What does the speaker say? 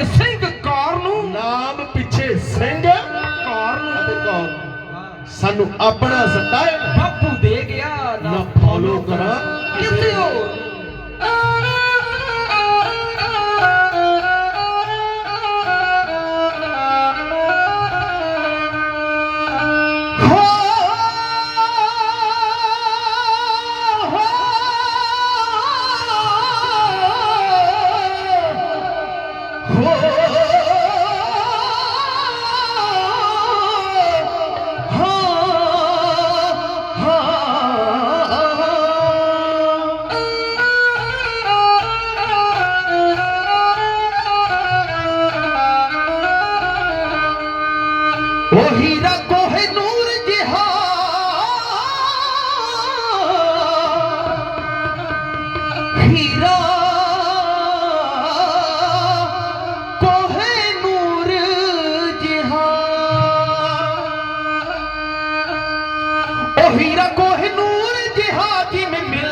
ਪਿੱਛੇ ਸਿੰਘ ਕੌਰ ਨੂੰ। ਨਾਮ ਪਿੱਛੇ ਸਿੰਘ ਕੌਰ ਨੂੰ। ਅਤੇ ਕੌਰ ਸਾਨੂੰ ਆਪਣਾ ਸਤਾਏ ਬਾਪੂ ਦੇ ਗਿਆ ਨਾ ਫੋਲੋ ਕਰਾਂ। ਕਿਸੇ ਹੋਰ ਉਹੀ ਰਗੋਹ ਨੂਰ ਜਿਹਾ। ਹੀਰਾ ਕੋਹੇ ਨੂਰ ਜਿਹਾ। ਉਹ ਹੀਰਾ ਕੋਹੇ ਨੂਰ ਜਿਹਾ ਜਿਵੇਂ ਮਿਲ